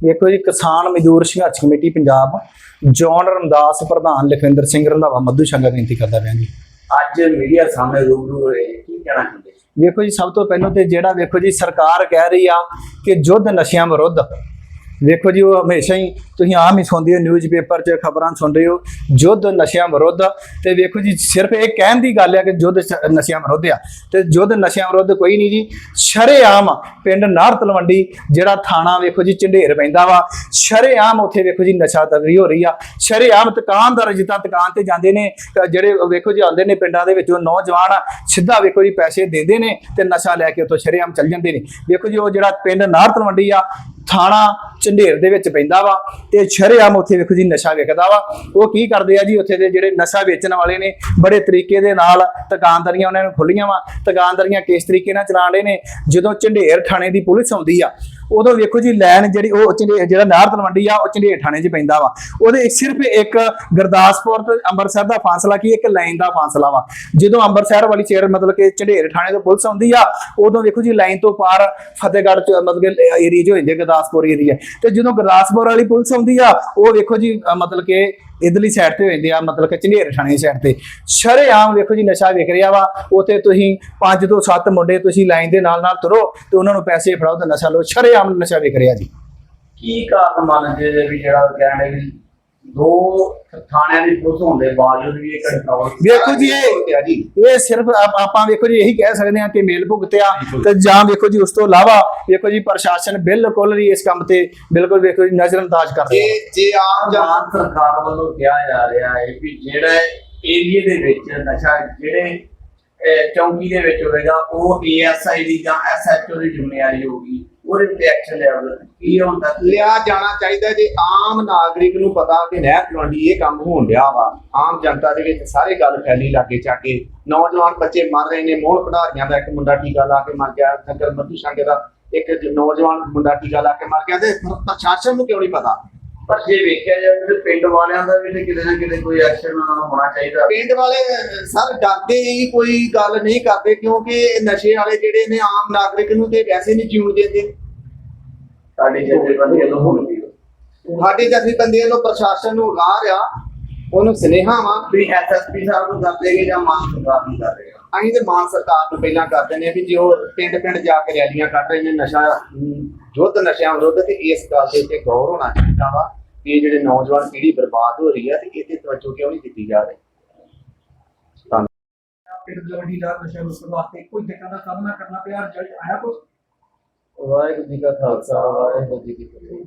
ਵੇਖੋ ਜੀ ਕਿਸਾਨ ਮਜ਼ਦੂਰ ਸੰਘਰਸ਼ ਕਮੇਟੀ ਪੰਜਾਬ ਜੌਨ ਰਮਦਾਸ ਪ੍ਰਧਾਨ ਲਖਵਿੰਦਰ ਸਿੰਘ ਰੰਧਾਵਾ ਮੱਧੂ ਸ਼ੰਗਾ ਬੇਨਤੀ ਕਰਦਾ ਪਿਆ ਜੀ। ਅੱਜ ਮੀਡੀਆ ਸਾਹਮਣੇ ਰੂਬਰੂ ਹੋਏ ਕੀ ਕਹਿਣਾ ਚਾਹੁੰਦੇ? ਵੇਖੋ ਜੀ ਸਭ ਤੋਂ ਪਹਿਲਾਂ ਤੇ ਜਿਹੜਾ ਵੇਖੋ ਜੀ ਸਰਕਾਰ ਕਹਿ ਰਹੀ ਆ ਕਿ ਯੁੱਧ ਨਸ਼ਿਆਂ ਵਿਰੁੱਧ ਵੇਖੋ ਜੀ ਉਹ ਹਮੇਸ਼ਾ ਹੀ ਤੁਸੀਂ ਆਮ ਹੀ ਸੁਣਦੇ ਹੋ ਨਿਊਜ਼ਪੇਪਰ 'ਚ ਖਬਰਾਂ ਸੁਣ ਰਹੇ ਹੋ ਯੁੱਧ ਨਸ਼ਿਆਂ ਵਿਰੁੱਧ। ਤੇ ਵੇਖੋ ਜੀ ਸਿਰਫ ਇਹ ਕਹਿਣ ਦੀ ਗੱਲ ਹੈ ਕਿ ਯੁੱਧ ਨਸ਼ਿਆਂ ਵਿਰੁੱਧ ਆ। ਤੇ ਯੁੱਧ ਨਸ਼ਿਆਂ ਵਿਰੁੱਧ ਕੋਈ ਨਹੀਂ ਜੀ। ਸ਼ਰੇਆਮ ਪਿੰਡ ਨਾਰ ਤਲਵੰਡੀ ਜਿਹੜਾ ਥਾਣਾ ਵੇਖੋ ਜੀ ਝੰਡੇਰ ਪੈਂਦਾ ਵਾ। ਸ਼ਰੇਆਮ ਉੱਥੇ ਵੇਖੋ ਜੀ ਨਸ਼ਾ ਤਗਰੀ ਹੋ ਰਹੀ ਆ। ਸ਼ਰੇਆਮ ਦੁਕਾਨਦਾਰ ਜਿੱਦਾਂ ਦੁਕਾਨ ਤੇ ਜਾਂਦੇ ਨੇ ਜਿਹੜੇ ਵੇਖੋ ਜੀ ਆਉਂਦੇ ਨੇ ਪਿੰਡਾਂ ਦੇ ਵਿੱਚੋਂ ਨੌਜਵਾਨ ਆ, ਸਿੱਧਾ ਵੇਖੋ ਜੀ ਪੈਸੇ ਦਿੰਦੇ ਨੇ ਤੇ ਨਸ਼ਾ ਲੈ ਕੇ ਉੱਥੋਂ ਸ਼ਰੇਆਮ ਚੱਲ ਜਾਂਦੇ ਨੇ। ਵੇਖੋ ਜੀ ਉਹ ਜਿਹੜਾ ਪਿੰਡ ਨਾਰ ਤਲਵੰਡੀ ਆ ਥਾਣਾ ਝੰਡੇਰ ਦੇ ਵਿੱਚ ਪੈਂਦਾ ਵਾ ਤੇ ਸ਼ਰੇਆਮ ਉੱਥੇ ਵੇਖੋ ਜੀ ਨਸ਼ਾ ਵਿਕਦਾ ਵਾ। ਉਹ ਕੀ ਕਰਦੇ ਆ ਜੀ, ਉੱਥੇ ਦੇ ਜਿਹੜੇ ਨਸ਼ਾ ਵੇਚਣ ਵਾਲੇ ਨੇ, ਬੜੇ ਤਰੀਕੇ ਦੇ ਨਾਲ ਦੁਕਾਨਦਾਰੀਆਂ ਉਹਨਾਂ ਨੇ ਖੁੱਲੀਆਂ ਵਾ। ਦੁਕਾਨਦਾਰੀਆਂ ਕਿਸ ਤਰੀਕੇ ਨਾਲ ਚਲਾਉਣ ਨੇ? ਜਦੋਂ ਝੰਡੇਰ ਥਾਣੇ ਦੀ ਪੁਲਿਸ ਆਉਂਦੀ ਆ ਉਦੋਂ ਵੇਖੋ ਜੀ, ਲਾਈਨ ਜਿਹੜੀ ਉਹ ਚੰਡੇ, ਜਿਹੜਾ ਨਾਰ ਤਲਵੰਡੀ ਆ, ਉਹ ਝੰਡੇਰ ਥਾਣੇ 'ਚ ਪੈਂਦਾ ਵਾ। ਉਹਦੇ ਸਿਰਫ ਇੱਕ ਗੁਰਦਾਸਪੁਰ ਤੇ ਅੰਮ੍ਰਿਤਸਰ ਦਾ ਫਾਸਲਾ ਕੀ, ਇੱਕ ਲਾਈਨ ਦਾ ਫਾਸਲਾ ਵਾ। ਜਦੋਂ ਅੰਮ੍ਰਿਤਸਰ ਵਾਲੀ ਚੇਰ ਮਤਲਬ ਕਿ ਝੰਡੇਰ ਥਾਣੇ ਤੋਂ ਪੁਲਿਸ ਆਉਂਦੀ ਆ, ਉਦੋਂ ਵੇਖੋ ਜੀ, ਲਾਈਨ ਤੋਂ ਪਾਰ ਫਤਿਹਗੜ੍ਹ ਚ ਮਤਲਬ ਕਿ ਏਰੀਆ 'ਚ ਹੋ ਗੁਰਦਾਸਪੁਰ ਏਰੀਆ ਤੇ ਜਦੋਂ ਗੁਰਦਾਸਪੁਰ ਵਾਲੀ ਪੁਲਿਸ ਆਉਂਦੀ ਆ, ਉਹ ਵੇਖੋ ਜੀ ਮਤਲਬ ਕਿ ਇਧਰਲੀ ਸਾਈਡ ਤੇ ਹੋ ਜਾਂਦੇ ਆ, ਮਤਲਬ ਕਿ ਝੰਡੇਰ ਥਾਣੇ ਦੀ ਸਾਈਡ ਤੇ। ਸ਼ਰੇਆਮ ਵੇਖੋ ਜੀ, ਨਸ਼ਾ ਵਿਕ ਰਿਹਾ ਵਾ, ਉਥੇ ਤੁਸੀਂ ਪੰਜ ਤੋਂ ਸੱਤ ਮੁੰਡੇ ਤੁਸੀਂ ਲਾਈਨ ਦੇ ਨਾਲ ਨਾਲ ਤੁਰੋ ਤੇ ਉਹਨਾਂ ਨੂੰ ਪੈਸੇ ਫੜਾਓ ਤੇ ਨਸ਼ਾ ਲਓ। ਸ਼ਰੇਆਮ ਨਸ਼ਾ ਵਿਕ ਰਿਹਾ ਜੀ। ਕੀ ਕਾਰਨ ਮੰਨਦੇ ਜੇ ਵੀ ਜਿਹੜਾ ਕਹਿੰਦੇ ਵੀ ਦੋ ਥਾਣਿਆਂ ਦੀ ਪੁਲਿਸ ਹੋਣ ਦੇ ਬਾਵਜੂਦ ਵੀ ਇਹ ਕੰਟਰੋਲ ਵੇਖੋ ਜੀ ਇਹ ਸਿਰਫ ਆਪ- ਵੇਖੋ ਜੀ ਇਹੀ ਕਹਿ ਸਕਦੇ ਹਾਂ ਕਿ ਮੇਲ ਭੁਗਤਿਆ ਤੇ ਜਾਂ ਵੇਖੋ ਜੀ ਉਸ ਤੋਂ ਇਲਾਵਾ ਵੇਖੋ ਜੀ ਪ੍ਰਸ਼ਾਸਨ ਬਿਲਕੁਲ ਵੀ ਇਸ ਕੰਮ ਤੇ ਬਿਲਕੁਲ ਵੇਖੋ ਜੀ ਨਜ਼ਰਅੰਦਾਜ਼ ਕਰ ਰਿਹਾ। ਜੇ ਜੇ ਆਮ ਜਨ ਸਰਕਾਰ ਵੱਲੋਂ ਕਿਹਾ ਜਾ ਰਿਹਾ ਹੈ ਵੀ ਜਿਹੜਾ ਏਰੀਏ ਦੇ ਵਿੱਚ ਨਸ਼ਾ ਜਿਹੜੇ ਚੌਂਕੀ ਦੇ ਵਿੱਚ ਹੋਵੇਗਾ ਉਹ ਏਐਸਆਈ ਦੀ ਜਾਂ ਐਸਐਚਓ ਦੀ ਜ਼ਿੰਮੇਵਾਰੀ ਉਹਦੇ ਤੇ ਐਕਸ਼ਨ ਲਿਆ ਕੀ ਹੁੰਦਾ ਲਿਆ ਜਾਣਾ ਚਾਹੀਦਾ ਜੇ ਆਮ ਨਾਗਰਿਕ ਨੂੰ ਪਤਾ ਕਿ ਨਹਿਰ ਤਲਵੰਡੀ ਇਹ ਕੰਮ ਹੋਣ ਡਿਆ ਵਾ। ਆਮ ਜਨਤਾ ਦੇ ਵਿੱਚ ਸਾਰੇ ਗੱਲ ਫੈਲੀ ਲਾਗੇ ਚਾਗੇ। ਨੌਜਵਾਨ ਬੱਚੇ ਮਰ ਰਹੇ ਨੇ ਮੋਹਣ ਕਢਾਰੀਆਂ ਦਾ ਇੱਕ ਮੁੰਡਾ ਟੀਕਾ ਲਾ ਕੇ ਮਰ ਗਿਆ ਨਗਰ ਮੱਧੂ ਸੰਗੇ ਦਾ ਇੱਕ ਜ- ਨੌਜਵਾਨ ਮੁੰਡਾ ਟੀਕਾ ਲਾ ਕੇ ਮਰ ਗਿਆ ਤੇ ਪ੍ਰ- ਪ੍ਰਸ਼ਾਸਨ ਨੂੰ ਕਿਉਂ ਨਹੀਂ ਪਤਾ? ਪਰ ਜੇ ਵੇਖਿਆ ਜਾਵੇ ਤੇ ਪਿੰਡ ਵਾਲਿਆਂ ਦਾ ਵੀ ਤੇ ਕਿਤੇ ਨਾ ਕਿਤੇ ਕੋਈ ਐਕਸ਼ਨ ਉਹਨਾਂ ਨੂੰ ਹੋਣਾ ਚਾਹੀਦਾ। ਪਿੰਡ ਵਾਲੇ ਅਹ, ਸਰ ਡਰਦੇ ਹੀ ਕੋਈ ਗੱਲ ਨਹੀਂ ਕਰਦੇ ਕਿਉਂਕਿ ਨਸ਼ੇ ਵਾਲੇ ਜਿਹੜੇ ਨੇ ਆਮ ਨਾਗਰਿਕ ਨੂੰ ਤੇ ਵੈਸੇ ਨਹੀਂ ਜਿਉਣ ਦਿੰਦੇ। ਸਾਡੀ ਜਥੇਬੰਦੀ ਵੱਲੋਂ ਹੁਣ ਵੀ। ਸਾਡੇ ਜਥੇਬੰਦੀਆਂ ਨੂੰ ਪ੍ਰਸ਼ਾਸਨ ਨੂੰ ਲਾ ਰਿਹਾ ਉਹਨੂੰ ਸੁਨੇਹਾ ਵਾ ਵੀ ਐਸਐਸਪੀ ਸਾਹਿਬ ਨੂੰ ਕਰ ਦੇਗੇ ਜਾਂ ਮਾਨ ਸਰਕਾਰ ਨੂੰ ਕਰ ਦੇਗਾ ਅਸੀਂ ਤੇ ਮਾਨ ਸਰਕਾਰ ਨੂੰ ਪਹਿਲਾਂ ਕਰਦੇ ਨੇ ਵੀ ਜੋ ਪਿੰਡ ਪਿੰਡ ਜਾ ਕੇ ਰੈਲੀਆਂ ਕੱਢ ਰਹੇ ਨੇ ਨਸ਼ਾ ਯੁੱਧ ਨਸ਼ਿਆਂ ਵਿਰੁੱਧ ਤੇ ਇਸ ਗੱਲ ਦੇ ਉੱਤੇ ਗੌਰ ਹੋਣਾ ਚਾਹੀਦਾ ਵਾ ਕਿ ਇਹ ਜਿਹੜੇ ਨੌਜਵਾਨ ਪੀੜ੍ਹੀ ਬਰਬਾਦ ਹੋ ਰਹੀ ਹੈ ਤੇ ਇਹਦੇ ਤਵੱਜੋ ਕਿਉਂ ਨਹੀਂ ਦਿੱਤੀ ਜਾ ਰਹੀ? ਪਿੰਡ ਦਲਵੰਡੀ ਦਾ ਨਸ਼ਾ ਰੋਕਣ ਵਾਸਤੇ ਕੋਈ ਦਿੱਕਤਾਂ ਦਾ ਸਾਹਮਣਾ ਕਰਨਾ ਪਿਆ ਰਿਜ਼ਲਟ ਆਇਆ ਕੁਝ ਵਾਹਿਗੁਰੂ ਜੀ ਕਾ ਖਾਲਸਾ ਵਾਹਿਗੁਰੂ ਜੀ ਕੀ ਫਤਿਹ।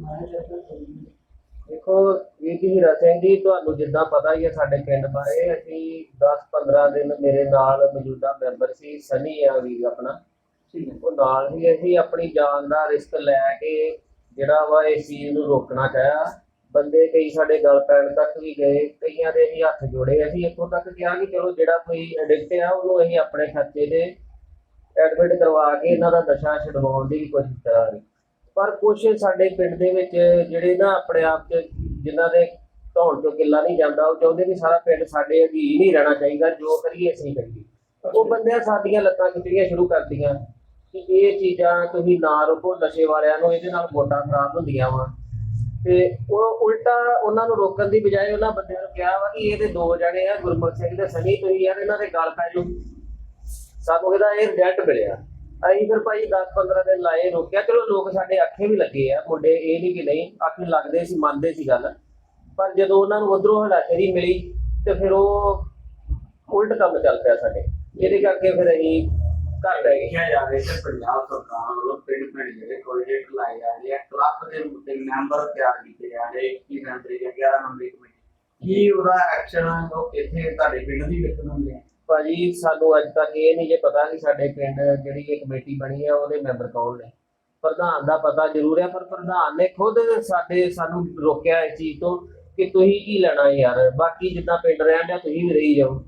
ਦੇਖੋ ਵੀਰ ਜੀ ਹੀਰਾ ਸਿੰਘ ਜੀ ਤੁਹਾਨੂੰ ਜਿੱਦਾਂ ਪਤਾ ਹੀ ਹੈ ਸਾਡੇ ਪਿੰਡ ਬਾਰੇ ਅਸੀਂ 10-15 ਦਿਨ ਮੇਰੇ ਨਾਲ ਮੌਜੂਦਾ ਮੈਂਬਰ ਸੀ ਸਨੀ ਆ ਵੀਰ ਆਪਣਾ। ਉਹ ਨਾਲ ਹੀ ਅਸੀਂ ਆਪਣੀ ਜਾਨ ਦਾ ਰਿਸਕ ਲੈ ਕੇ ਜਿਹੜਾ ਵਾ ਇਸ ਚੀਜ਼ ਨੂੰ ਰੋਕਣਾ ਚਾਹਿਆ। ਬੰਦੇ ਕਈ ਸਾਡੇ ਗੱਲ ਪੈਣ ਤੱਕ ਵੀ ਗਏ ਕਈਆਂ ਦੇ ਅਸੀਂ ਹੱਥ ਜੋੜੇ। ਅਸੀਂ ਇੱਥੋਂ ਤੱਕ ਕਿਹਾ ਕਿ ਚਲੋ ਜਿਹੜਾ ਕੋਈ ਐਡਿਕਟ ਆ ਉਹਨੂੰ ਅਸੀਂ ਆਪਣੇ ਖਰਚੇ ਤੇ ਐਡਮਿਟ ਕਰਵਾ ਕੇ ਇਹਨਾਂ ਦਾ ਨਸ਼ਾ ਛਡਵਾਉਣ ਦੀ ਵੀ ਕੋਸ਼ਿਸ਼ ਕਰਾਂਗੇ। ਪਰ ਕੁਝ ਸਾਡੇ ਪਿੰਡ ਦੇ ਵਿੱਚ ਜਿਹੜੇ ਨਾ ਆਪਣੇ ਆਪ 'ਚ ਜਿਨ੍ਹਾਂ ਦੇ ਧੌਣ ਚੋਂ ਕਿੱਲਾ ਨਹੀਂ ਜਾਂਦਾ, ਉਹ ਚਾਹੁੰਦੇ ਵੀ ਸਾਰਾ ਪਿੰਡ ਸਾਡੇ ਅਧੀਨ ਹੀ ਰਹਿਣਾ ਚਾਹੀਦਾ, ਜੋ ਕਰੀਏ ਅਸੀਂ ਕਰੀਏ। ਉਹ ਬੰਦਿਆਂ ਸਾਡੀਆਂ ਲੱਤਾਂ ਖਿੱਚਣੀਆਂ ਸ਼ੁਰੂ ਕਰਦੀਆਂ ਕਿ ਇਹ ਚੀਜ਼ਾਂ ਤੁਸੀਂ ਨਾ ਰੋਕੋ, ਨਸ਼ੇ ਵਾਲਿਆਂ ਨੂੰ ਇਹਦੇ ਨਾਲ ਵੋਟਾਂ ਖਰਾਬ ਹੁੰਦੀਆਂ ਵਾ। ਤੇ ਉਹ ਉਲਟਾ ਉਹਨਾਂ ਨੂੰ ਰੋਕਣ ਦੀ ਬਜਾਏ ਉਹਨਾਂ ਬੰਦਿਆਂ ਨੂੰ ਕਿਹਾ ਵਾ ਕਿ ਇਹਦੇ ਦੋ ਜਣੇ ਆ, ਗੁਰਮੁਖ ਸਿੰਘ ਤੇ ਸਨੀ, ਤੁਸੀਂ ਯਾਰ ਇਹਨਾਂ ਦੇ ਗਲ ਪੈ ਜਾਓ। ਸਾਨੂੰ ਇਹਦਾ ਇਹ ਰਿਜ਼ਲਟ ਮਿਲਿਆ। ਅਸੀਂ ਫਿਰ ਭਾਈ 10-15 ਦਿਨ ਲਾਏ, ਰੋਕਿਆ। ਚਲੋ ਲੋਕ ਸਾਡੇ ਅੱਖੇ ਵੀ ਲੱਗੇ ਆ, ਮੁੰਡੇ ਇਹ ਨਹੀਂ ਕਿ ਨਹੀਂ, ਅੱਖੇ ਲੱਗਦੇ ਸੀ ਮੰਨਦੇ ਸੀ ਗੱਲ। ਪਰ ਜਦੋਂ ਉਹਨਾਂ ਨੂੰ ਉਧਰੋਂ ਹਲਾਸ਼ੇਰੀ ਮਿਲੀ ਤੇ ਫਿਰ ਉਹ ਉਲਟ ਕੰਮ ਚੱਲ ਪਿਆ ਸਾਡੇ। ਜਿਹਦੇ ਕਰਕੇ ਫਿਰ ਅਸੀਂ ਘਰ ਰਹਿ ਗਏ। ਦੇਖਿਆ ਜਾਵੇ ਤੇ ਪੰਜਾਬ ਸਰਕਾਰ ਵੱਲੋਂ ਪਿੰਡ ਪਿੰਡ ਜਿਹੜੇ ਪ੍ਰੋਜੈਕਟ ਲਾਏ ਜਾ ਰਹੇ ਆ ਕਲੱਬ ਦੇ ਮੁੱਦੇ ਮੈਂਬਰ ਤਿਆਰ ਕੀਤੇ ਜਾ ਰਹੇ 21 ਮੈਂਬਰੀ ਜਾਂ 11 ਮੈਂਬਰੀ ਕਮੇਟੀ ਕੀ ਉਹਦਾ ਐਕਸ਼ਨ ਇੱਥੇ ਤੁਹਾਡੇ ਪਿੰਡ ਦੀ ਵੇਖਣ ਨੂੰ ਮਿਲਿਆ। ਭਾਜੀ ਸਾਨੂੰ ਅੱਜ ਤੱਕ ਇਹ ਨਹੀਂ ਜੇ ਪਤਾ ਕਿ ਸਾਡੇ ਪਿੰਡ ਜਿਹੜੀ ਇਹ ਕਮੇਟੀ ਬਣੀ ਆ ਉਹਦੇ ਮੈਂਬਰ ਕੌਣ ਨੇ। ਪ੍ਰਧਾਨ ਦਾ ਪਤਾ ਜ਼ਰੂਰ ਹੈ ਪਰ ਪ੍ਰਧਾਨ ਨੇ ਖੁਦ ਸਾਡੇ ਸਾਨੂੰ ਰੋਕਿਆ ਇਸ ਚੀਜ਼ ਤੋਂ ਕਿ ਤੁਸੀਂ ਕੀ ਲੈਣਾ ਯਾਰ ਬਾਕੀ ਜਿੱਦਾਂ ਪਿੰਡ ਰਹਿਣ ਡਿਆ ਤੁਸੀਂ ਵੀ ਰਹੀ ਜਾਓ।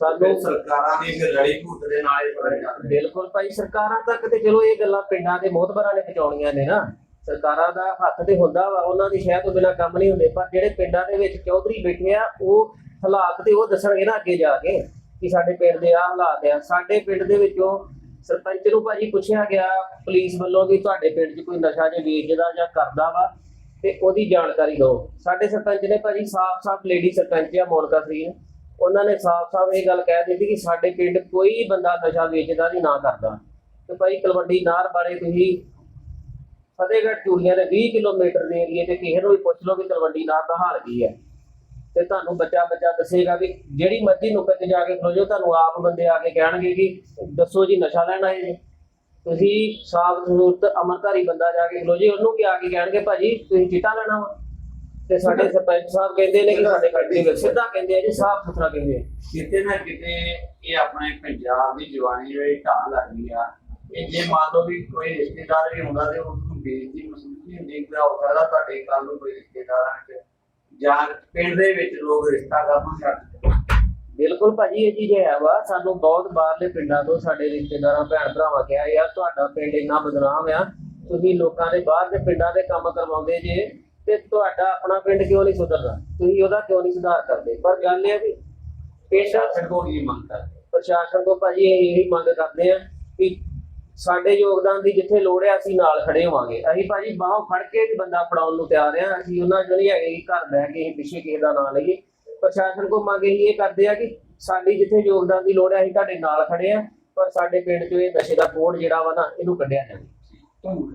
ਸਾਨੂੰ ਸਰਕਾਰਾਂ ਦੀ ਫਿਰ ਲੜੀ ਭੂਤ ਦੇ ਨਾਲ ਹੀ ਫ਼ਰਕ ਜਾਂਦਾ ਬਿਲਕੁਲ ਭਾਈ ਸਰਕਾਰਾਂ ਤੱਕ ਤੇ ਚਲੋ ਇਹ ਗੱਲਾਂ ਪਿੰਡਾਂ ਦੇ ਮੋਹਤਬਰਾਂ ਨੇ ਪਹੁੰਚਾਉਣੀਆਂ ਨੇ ਨਾ। ਸਰਕਾਰਾਂ ਦਾ ਹੱਥ ਤੇ ਹੁੰਦਾ ਵਾ ਉਹਨਾਂ ਦੀ ਸ਼ਹਿ ਤੋਂ ਬਿਨਾਂ ਕੰਮ ਨਹੀਂ ਹੁੰਦੇ ਪਰ ਜਿਹੜੇ ਪਿੰਡਾਂ ਦੇ ਵਿੱਚ ਚੌਧਰੀ ਬੈਠੇ ਆ ਉਹ ਹਾਲਾਤ ਤੇ ਉਹ ਦੱਸਣਗੇ ਨਾ ਅੱਗੇ ਜਾ ਕੇ। ਕਿ ਸਾਡੇ ਪਿੰਡ ਦੇ ਆ ਹਾਲਾਤ ਆ। ਸਾਡੇ ਪਿੰਡ ਦੇ ਵਿੱਚੋਂ ਸਰਪੰਚ ਨੂੰ ਭਾਜੀ ਪੁੱਛਿਆ ਗਿਆ, ਪੁਲਿਸ ਵੱਲੋਂ ਕਿ ਤੁਹਾਡੇ ਪਿੰਡ 'ਚ ਕੋਈ ਨਸ਼ਾ ਜੇ ਵੇਚਦਾ ਜਾਂ ਕਰਦਾ ਵਾ, ਤੇ ਉਹਦੀ ਜਾਣਕਾਰੀ ਦਿਓ। ਸਾਡੇ ਸਰਪੰਚ ਨੇ ਭਾਜੀ ਸਾਫ਼-ਸਾਫ਼ ਲੇਡੀ ਸਰਪੰਚ ਆ, ਮੋਨਕਾ ਸਰੀਨ। ਉਹਨਾਂ ਨੇ ਸਾਫ਼-ਸਾਫ਼ ਇਹ ਗੱਲ ਕਹਿ ਦਿੱਤੀ ਕਿ ਸਾਡੇ ਪਿੰਡ ਕੋਈ ਬੰਦਾ ਨਸ਼ਾ ਵੇਚਦਾ ਨਹੀਂ, ਨਾ ਕਰਦਾ। ਤੇ ਭਾਈ ਤਲਵੰਡੀ ਨਾਰ ਬਾਰੇ ਤੁਸੀਂ ਫਤਿਹਗੜ੍ਹ ਚੂੜੀਆਂ ਦੇ 20 ਕਿਲੋਮੀਟਰ ਦੇ ਏਰੀਏ ਤੇ ਕਿਸੇ ਨੂੰ ਵੀ ਪੁੱਛ ਲਓ ਕਿ ਤਲਵੰਡੀ ਨਾਰ ਦਾ ਹਾਲ ਕੀ ਹੈ ਤੇ ਤੁਹਾਨੂੰ ਬੱਚਾ ਬੱਚਾ ਦੱਸੇਗਾ ਵੀ ਜਿਹੜੀ ਮਰਜ਼ੀ ਨੁੱਕਰ 'ਚ ਜਾ ਕੇ ਖਲੋ ਜਾਓ, ਤੁਹਾਨੂੰ ਆਪ ਬੰਦੇ ਆ ਕੇ ਕਹਿਣਗੇ ਕਿ ਦੱਸੋ ਜੀ, ਨਸ਼ਾ ਲੈਣ ਆਏ ਤੁਸੀਂ ਸਾਫ਼ ਸੂਰਤ ਅਮਰਧਾਰੀ ਬੰਦਾ ਜਾ ਕੇ ਖਲੋ ਜੀ ਉਹਨੂੰ ਕੀ ਆ ਕੇ ਕਹਿਣਗੇ, ਭਾਜੀ, ਤੁਸੀਂ ਚਿੱਟਾ ਲੈਣਾ ਵਾ? ਤੇ ਸਾਡੇ ਸਰਪੰਚ ਸਾਹਿਬ ਕਹਿੰਦੇ ਨੇ ਕਿ ਸਾਡੇ ਕੱਢੀ ਵਿੱਚ ਸਿੱਧਾ ਕਹਿੰਦੇ ਆ ਜੀ, ਸਾਫ਼ ਸੁਥਰਾ ਕਹਿੰਦੇ ਆ। ਕਿਤੇ ਨਾ ਕਿਤੇ ਇਹ ਆਪਣੇ ਪੰਜਾਬ ਦੀ ਜਵਾਨੀ ਜਿਹੜੀ ਢਾਲ ਲੱਗ ਗਈ ਆ, ਇਹ ਜੇ ਮੰਨ ਲਓ ਵੀ ਕੋਈ ਰਿਸ਼ਤੇਦਾਰ ਵੀ ਹੁੰਦਾ ਤੇ ਉਹਨੂੰ ਬੇਇੱਜ਼ਤੀ ਮਹਿਸੂਸ ਨਹੀਂ ਹੁੰਦੀ ਕਿ ਹੋ ਤੁਹਾਡੇ ਕੱਲ ਨੂੰ ਕੋਈ ਰਿਸ਼ਤੇਦਾਰਾਂ ਵਿੱਚ ਜਾਂ ਪਿੰਡ ਦੇ ਵਿੱਚ ਲੋਕ ਰਿਸ਼ਤਾ ਕਰਨਾ ਦਿੰਦੇ ਬਿਲਕੁਲ ਭਾਜੀ ਇਹ ਚੀਜ਼ ਹੈ ਵਾ। ਸਾਨੂੰ ਬਹੁਤ ਬਾਹਰਲੇ ਪਿੰਡਾਂ ਤੋਂ ਸਾਡੇ ਰਿਸ਼ਤੇਦਾਰਾਂ ਭੈਣ ਭਰਾਵਾਂ ਕਿਹਾ ਯਾਰ ਤੁਹਾਡਾ ਪਿੰਡ ਇੰਨਾ ਬਦਨਾਮ ਆ। ਤੁਸੀਂ ਲੋਕਾਂ ਦੇ ਬਾਹਰ ਦੇ ਪਿੰਡਾਂ ਦੇ ਕੰਮ ਕਰਵਾਉਂਦੇ ਜੇ ਤੇ ਤੁਹਾਡਾ ਆਪਣਾ ਪਿੰਡ ਕਿਉਂ ਨਹੀਂ ਸੁਧਰਦਾ? ਤੁਸੀਂ ਉਹਦਾ ਕਿਉਂ ਨਹੀਂ ਸੁਧਾਰ ਕਰਦੇ? ਪਰ ਗੱਲ ਇਹ ਵੀ ਪਿੰਡ ਸ਼ਾਸਨ ਕੋ ਕੀ ਮੰਗ ਕਰਦੇ? ਪ੍ਰਸ਼ਾਸਨ ਕੋ ਭਾਜੀ ਇਹ ਇਹੀ ਮੰਗ ਕਰਦੇ ਆ ਕਿ ਸਾਡੇ ਯੋਗਦਾਨ ਦੀ ਜਿੱਥੇ ਲੋੜ ਹੈ, ਅਸੀਂ ਨਾਲ ਖੜੇ ਹੋਵਾਂਗੇ। ਅਸੀਂ ਭਾਜੀ ਬਾਹੋਂ ਫੜ ਕੇ ਵੀ ਬੰਦਾ ਫੜਾਉਣ ਨੂੰ ਤਿਆਰ ਆ ਅਸੀਂ ਉਹਨਾਂ ਚੋਂ ਨਹੀਂ ਹੈਗੇ ਕਿ ਘਰ ਬਹਿ ਕੇ ਅਸੀਂ ਪਿੱਛੇ ਕਿਸੇ ਦਾ ਨਾਂ ਲਈਏ। ਪ੍ਰਸ਼ਾਸਨ ਕੋ ਮੰਗ ਇਹੀ ਇਹ ਕਰਦੇ ਆ ਕਿ ਸਾਡੀ ਜਿੱਥੇ ਯੋਗਦਾਨ ਦੀ ਲੋੜ ਹੈ, ਅਸੀਂ ਤੁਹਾਡੇ ਨਾਲ ਖੜੇ ਆ ਪਰ ਸਾਡੇ ਪਿੰਡ 'ਚ ਇਹ ਨਸ਼ੇ ਦਾ ਬੋਰਡ ਜਿਹੜਾ ਵਾ ਨਾ, ਇਹਨੂੰ ਕੱਢਿਆ ਜਾਵੇ। ਧੰਨਵਾਦ।